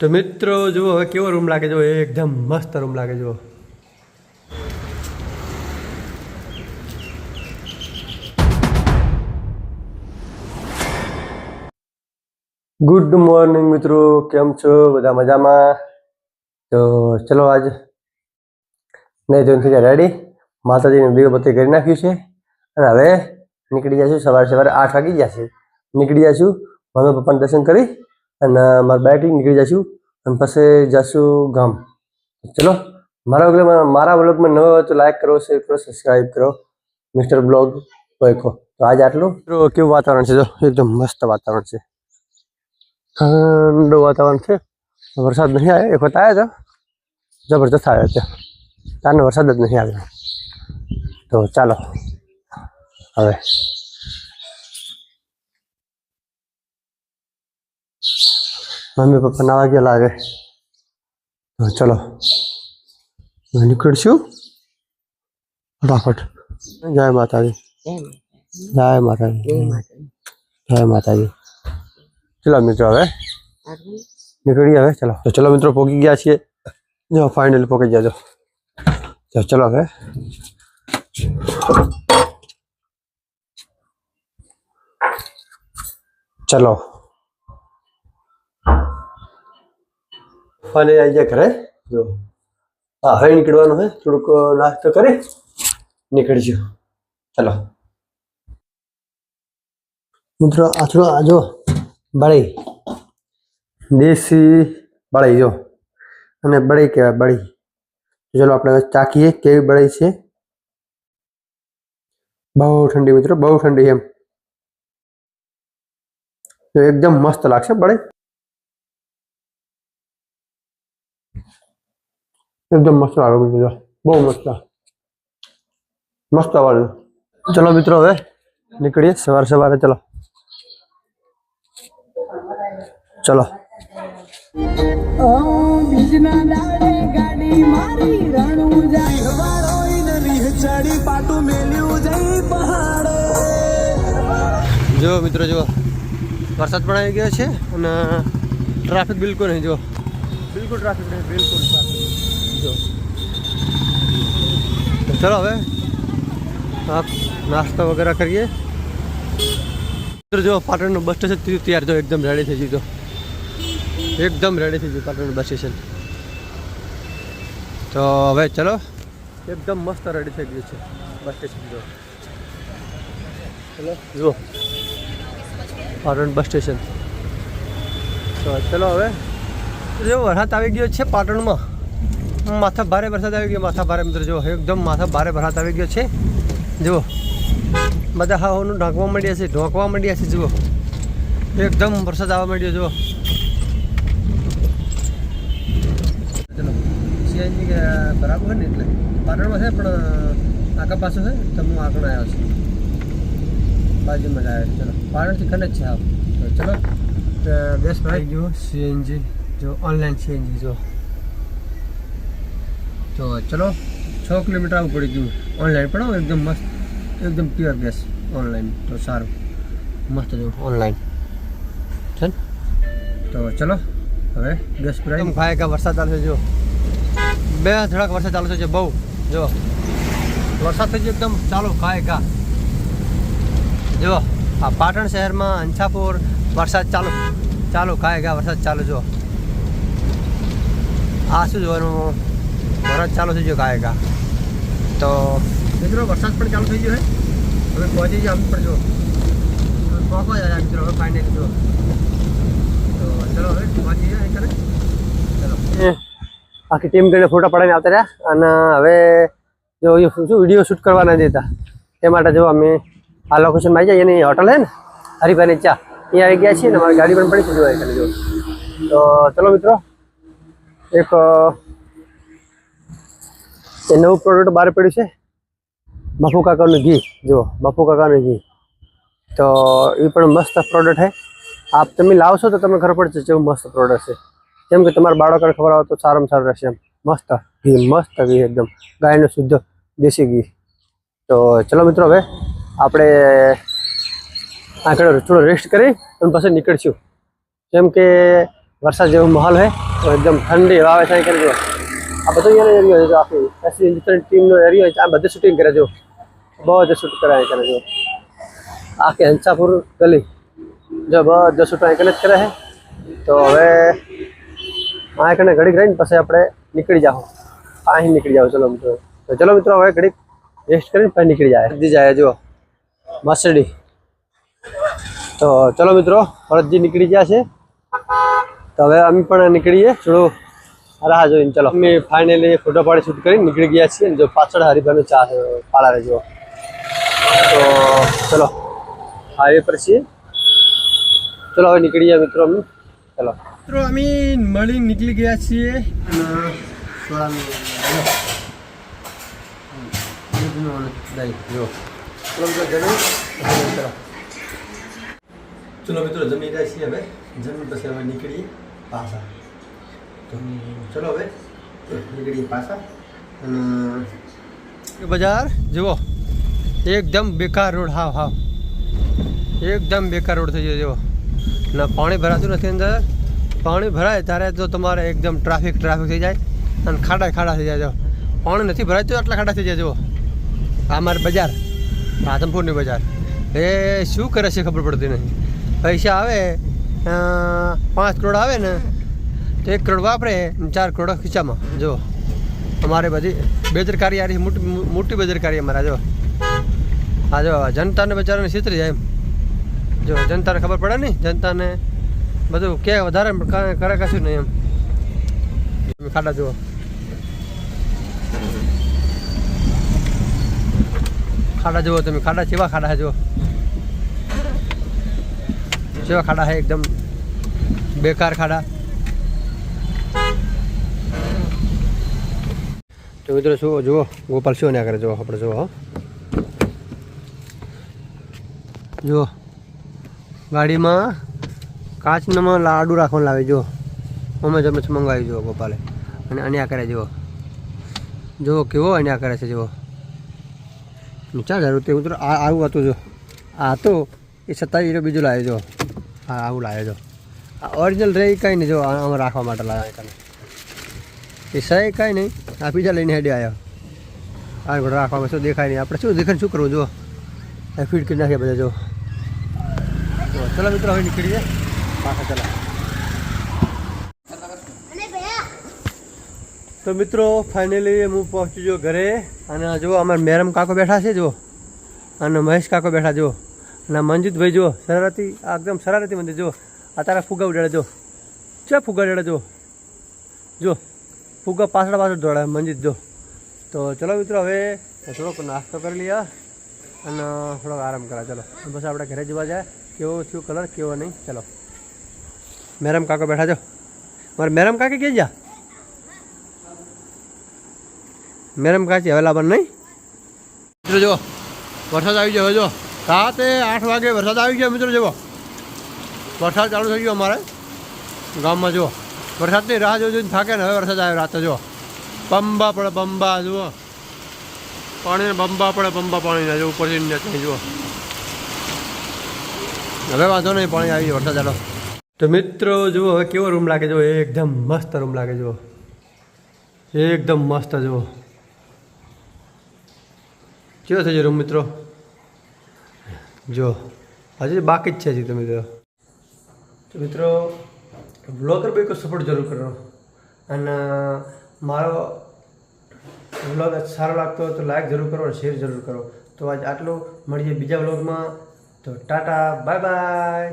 તો મિત્રો, જુઓ હવે કેવો રૂમ લાગે? જુઓ, એકદમ મસ્ત રૂમ લાગે, જુઓ. ગુડ મોર્નિંગ મિત્રો. કેમ છો? બધા મજામાં? તો ચલો આજ નહીં જોઈને થઈ રેડી માતાજીને દીવબત્તી કરી નાખ્યું છે. અને હવે નીકળી જઈશું. સવારે સવારે આઠ વાગી જશે નીકળી જઈશું. મમ્મી પપ્પાને દર્શન કરી અને મારા બાઇક નીકળી જઈશું અને પછી જઈશું ગામ. ચલો, મારા બ્લોગમાં મારા બ્લોગમાં નવો હોય તો લાઈક કરો શેર કરો સબસ્ક્રાઈબ કરો. મિસ્ટર બ્લોગ ઓળખો. તો આજ આટલું. કેવું વાતાવરણ છે? જો, એકદમ મસ્ત વાતાવરણ છે. ઠંડુ વાતાવરણ છે. વરસાદ નહીં આવ્યો એક વખત આવ્યો હતો. જબરજસ્ત આવ્યો હતો. કારણ વરસાદ જ નહીં આવ્યો. તો ચાલો, હવે. મમ્મી પપ્પા નાવા ગયા લાગે તો ચલો હવે નીકળશું ફટાફટ જય માતાજી જય માતાજી જય માતાજી ચલો મિત્રો હવે નીકળીએ હવે ચલો તો ચલો મિત્રો પોગી ગયા છીએ જો ફાઇનલી પોકી ગયા જો તો ચલો હવે ચલો અને આવી જાય ઘરે. જો હા હવે નીકળવાનું હે, થોડુંક નાસ્તો કરી નીકળીશું ચલો. મિત્રો, આ થોડો, આ બળી. દેશી બળી, જો. અને બળી કહેવાય, બળી. ચલો, આપણે ચાખીએ, કેવી બળી છે. બહુ ઠંડી, મિત્રો, બહુ ઠંડી એમ. એકદમ મસ્ત લાગશે બળી. એકદમ મસ્ત લાગે બીજો જો. બહુ મસ્ત. મસ્ત વાળું ચલો મિત્રો હવે નીકળીએ સવારે સવારે. ચલો. ચલો. બીજના દાડે ગાડી મારી રણું જાય. વાળોઈને રીહ ચડી પાટું મેલ્યું જઈ પહાડે. જો મિત્રો જો વરસાદ પણ આવી ગયો છે અને ટ્રાફિક બિલકુલ નહીં જો બિલકુલ ટ્રાફિક નહીં બિલકુલ ટ્રાફિક જો તો ચલો હવે આપ નાસ્તો વગેરે કરીએ જો પાટણનું બસ સ્ટેશન થયું તૈયાર જો એકદમ રેડી થઈ ગયું જો એકદમ રેડી થઈ ગયું પાટણનું બસ સ્ટેશન તો હવે ચલો એકદમ મસ્ત રેડી થઈ ગયું છે બસ સ્ટેશન જો ચલો જુઓ પાટણ બસ સ્ટેશન તો ચલો હવે જો વરસાદ આવી ગયો છે પાટણમાં માથા ભારે વરસાદ આવી ગયો. માથા ભારે મિત્રો જો એકદમ માથા ભારે વરસાદ આવી ગયો છે. જુઓ, બધા હાવાનું ઢાંકવા માંડ્યા છે, ઢોંકવા માંડ્યા છે, જુઓ. એકદમ વરસાદ આવવા માંડ્યો, જુઓ. બરાબર બરાબર ને એટલે. પાટણમાં છે, પણ આગળ પાછું છે તો હું આગળ આવ્યો છું. બાજુમાં આવ્યો ચલો, પાટણથી જ છે તો ચલો બેસ્ટ ભાઈ. જુઓ સીએનજી જો ઓનલાઈન સીએનજી જો તો ચલો, છ કિલોમીટર આવું પડી ગયું. ઓનલાઈન પણ એકદમ મસ્ત, એકદમ પ્યોર ગેસ ઓનલાઈન તો સારું. મસ્ત જો ઓનલાઈન છે તો ચલો, હવે ગેસ પુરાય ભાઈ, કે વરસાદ ચાલુ જો. બે ધડક વરસાદ ચાલુ છે બહુ. જો. વરસાદ થઈ ગયો એકદમ. ચાલુ, ખાય કા જો, આ પાટણ શહેરમાં અંછાપુર વરસાદ ચાલુ. ચાલુ, ખાય ગયા વરસાદ ચાલુ, જો. આ શું જોવાનું? વરસાદ ચાલુ થઈ ગયો ખાય કા તો મિત્રો, વરસાદ પણ ચાલુ થઈ ગયો હે. હવે પહોંચી જાય અમુક પણ જો. પહોંચવા જાય મિત્રો, હવે ફાઇનલ જો. તો ચલો હવે પહોંચી જાય કરે ચલો. આખી ટીમ કરીને ફોટા પડાવીને આવતા રહ્યા. અને હવે જો શું વીડિયો શૂટ કરવા નથી દેતા. તે માટે જો અમે આ લોકેશનમાં આવી જાય એની હોટલ હે ને, હરિભાઈની ચા. અહીંયા આવી ગયા છીએ ને મારી ગાડી પણ પડી છે તો ચલો મિત્રો, એક એ નવું પ્રોડક્ટ બહાર પડ્યું છે. બાપુ કાકાનું ઘી, જુઓ, બાપુ કાકાનું ઘી. તો એ પણ મસ્ત પ્રોડક્ટ છે. આપ તમે લાવશો તો તમને ખબર પડશે જેવું મસ્ત પ્રોડક્ટ છે. કેમ કે તમારા બાળકોને ખબર આવે તો સારામાં સારું રહેશે એમ. મસ્ત ઘી મસ્ત ઘી એકદમ. ગાયનું શુદ્ધ દેશી ઘી. તો ચલો મિત્રો હવે આપણે આગળ થોડો રેસ્ટ કરી અને પછી નીકળશું. કેમ કે વરસાદ જેવો માહોલ હે તો એકદમ ઠંડી હવા થાય કરી કરજો આ બધો અહીંયાનો એરિયો છે આખી એસી ડિફરન્ટ ટીમનો એરિયો છે. આ બધે શૂટિંગ કરે જો. બહુ જ શૂટ કરાય કરે જો. આખી હંસાપુર ગલી જો બધો શૂટ અહીં જ કરે છે. તો હવે આ કને ઘડીક રહીને પછી આપણે નીકળી જાઓ. અહીં નીકળી જાઓ. ચલો મિત્રો. તો ચલો મિત્રો, હવે ઘડીક રેસ્ટ કરીને પછી નીકળી જાય. હરદી જાય જો. મસડી. તો ચલો મિત્રો હરદી નીકળી ગયા છે. તો હવે અમે પણ નીકળીએ. થોડું રાહ જોઈને ચલો. અમે ફાઇનલી ફોટો પાડી શૂટ કરીને નીકળી ગયા છીએ જો પાછળ હરિભાઈનો ચા છે પાલા જો તો ચલો હાઈવે પર છીએ. ચલો હવે ગયા મિત્રો અમે. ચલો. મિત્રો અમે મળી નીકળી ગયા છીએ અને સોળાનું દૂધનું દહીં જો ચલો મિત્રો જમી ચલો ચલો મિત્રો જમી રહ્યા છીએ હવે. જમી પછી હવે નીકળીએ પાછા. ચલો હવે, નીકળીએ પાછા. બજાર, જુઓ. એકદમ બેકાર રોડ, હાવ હાવ. એકદમ બેકાર રોડ થઈ ગયો, જુઓ. ના, પાણી ભરાતું નથી અંદર. પાણી ભરાય ત્યારે તો તમારે એકદમ ટ્રાફિક ટ્રાફિક થઈ જાય અને ખાડા ખાડા થઈ જાય જો પાણી નથી ભરાય તો આટલા ખાડા થઈ જાય, જુઓ. આ મારે બજાર, રાધનપુરની બજાર. એ શું કરે છે ખબર પડતી નહીં પૈસા આવે પાંચ કરોડ આવે ને તો એક કરોડ વાપરે ચાર કરોડ ખીચામાં જો, અમારે બધી બેદરકારી આ મોટી મોટી બેદરકારી અમારા જો. હા જો, જનતાને બચારાને છેતરી જાય એમ. જો, જનતાને ખબર પડે નહીં, જનતાને બધું કે વધારે કરે કશું નહીં એમ. ખાડા જુઓ. ખાડા જુઓ તમે, ખાડા, કેવા ખાડા જુઓ. જેવા ખાડા છે, એકદમ બેકાર ખાડા. તો મિત્રો શું, જુઓ, ગોપાલ શું ના કરે જુઓ, આપણે જુઓ. જુઓ. ગાડીમાં કાચનામાં લાડુ રાખવાનું લાવે, જુઓ. અમે જમે મંગાવી જુઓ, ગોપાલે. અને અન્યા કરે, જુઓ. જુઓ, કેવો અન્યા કરે છે, જુઓ. ચાલ જરૂર તે મિત્રો, આ આવું હતું જો આ હતું, એ સત્તાવીસ રૂપિયા બીજું લાવ્યો જો હા, આવું લાવ્યો જો આ ઓરિજિનલ રહે કંઈ નહીં જો આમાં રાખવા માટે લાવ્યા એ સાહેબ કાંઈ નહીં. આ બીજા લઈને હેડે આવ્યા આ ઘોડો રાખવામાં શું દેખાય નહીં. આપણે શું દેખાય શું કરવું જો આ ફીડ કરી નાખ્યા બધા જો. ચલો મિત્રો, હવે નીકળીએ. પાછા ચલા. તો મિત્રો ફાઇનલી હું પહોંચી ગયો ઘરે. અને જો અમારે મેરમ કાકો બેઠા છે જો અને મહેશ કાકો બેઠા જો અને મંજીતભાઈ જો સરારતી આ એકદમ શરારતી મંદિર જો આ તારા ફુગા ઉડાડે જો ચા ફુગા ઉડાડે જો જો ફુગા પાછળ પાછળ દોડાય, મંજીત જો. તો ચલો મિત્રો, હવે થોડોક નાસ્તો કરી લઈએ અને થોડોક આરામ કરા ચલો બસ આપણે ઘરે જવા જાય, કેવો શું કલર કેવો નહીં. ચલો. મેરમ કાકો બેઠા જો. મારે મેરમ કાકે કે જા મેરમ કાચી અવેલેબલ નહીં? મિત્રો, જુઓ. વરસાદ આવી ગયો, હવે જો રાતે આઠ વાગે વરસાદ આવી ગયો, મિત્રો, જુઓ. વરસાદ ચાલુ થઈ ગયો અમારે. ગામમાં જુઓ. વરસાદની રાહ જોઈ જોઈને થાકે ને હવે વરસાદ આવ્યો રાતે, જુઓ. બંબા પડે, બંબા, જુઓ. પાણીને બંબા પડે, બંબા પાણીના જો ઉપરથી નથી જુઓ. હવે વાંધો નહીં, પાણી આવી વરસાદ ચાલો તો મિત્રો, જુઓ, હવે કેવો રૂમ લાગે, જુઓ, એકદમ મસ્ત રૂમ લાગે, જુઓ. એકદમ મસ્ત, જુઓ. કેવો થઈ રૂમ, મિત્રો? જો હજી બાકી જ છે, હજી તો તો મિત્રો બ્લોગર ભાઈ સપોર્ટ જરૂર કરો. અને મારો વ્લોગ સારો લાગતો હોય તો લાઈક જરૂર કરો અને શેર જરૂર કરો. તો આજ આટલું. મળીએ બીજા વ્લોગમાં. તો ટાટા બાય બાય